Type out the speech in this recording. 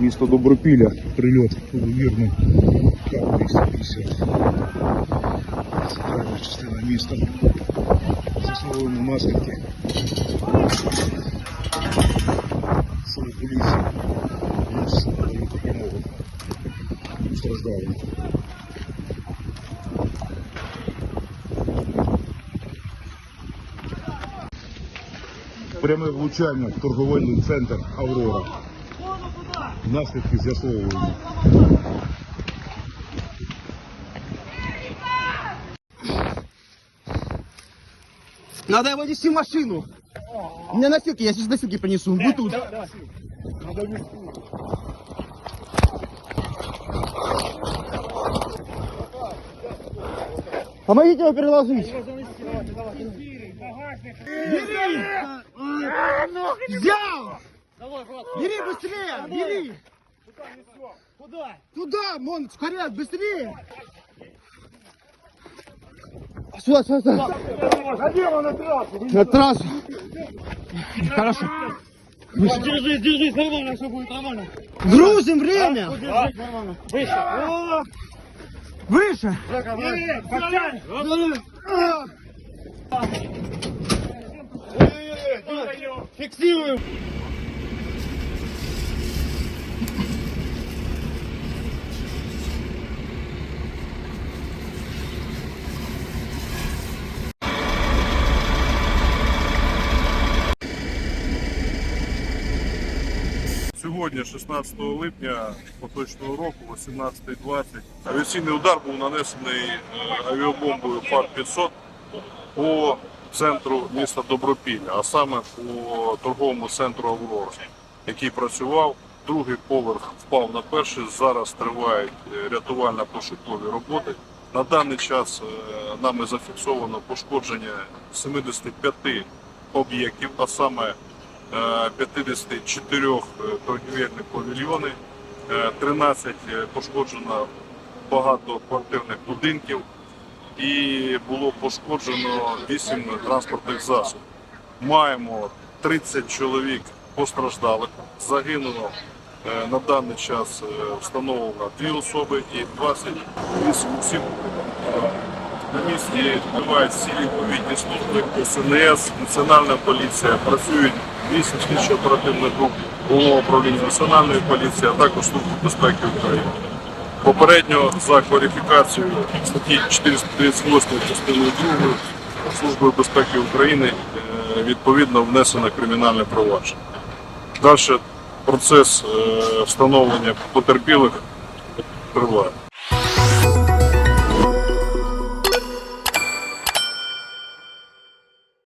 Місто Добропілля, прильот вірний К-250. Центральна частина міста. Засновуємо наслідки. Сили поліції. Нас допомогу страждалим. Пряме влучання в торговельний центр Аврора. Наслідки з'ясовуємо. Надо его нести в машину. У меня носилки, я сейчас носилки принесу. Вы тут. Помогите его переложить. Взял! Бери быстрее! Бери! Куда? Туда, Мон, скорее, быстрее! Сюда, сюда, сюда. На трассу. Хорошо. Держись, держись, нормально, все будет нормально. Грузим время. Нормально. Выше. Выше. Фиксируем. Сьогодні, 16 липня поточного року, 18.20, авіаційний удар був нанесений е, авіабомбою ФАР-500 по центру міста Добропілля, а саме по торговому центру Аврора, який працював. Другий поверх впав на перший. Зараз тривають е, рятувально-пошукові роботи. На даний час е, нами зафіксовано пошкодження 75 об'єктів, а саме 54 торгівельні павільйони, е, 13 пошкоджено багатоквартирних будинків і було пошкоджено 8 транспортних засобів. Маємо 30 чоловік постраждалих, загинуло е, на даний час е, встановлено 2 особи і 28 осіб. На місці тривають всі відповідні служби СНС, Національна поліція, працюють 8 слідчо-оперативних груп Головного управління Національної поліції, а також Служби безпеки України. Попередньо за кваліфікацією статті 438 частиною 2 Службою безпеки України е, відповідно внесено кримінальне провадження. Далі процес е, встановлення потерпілих триває.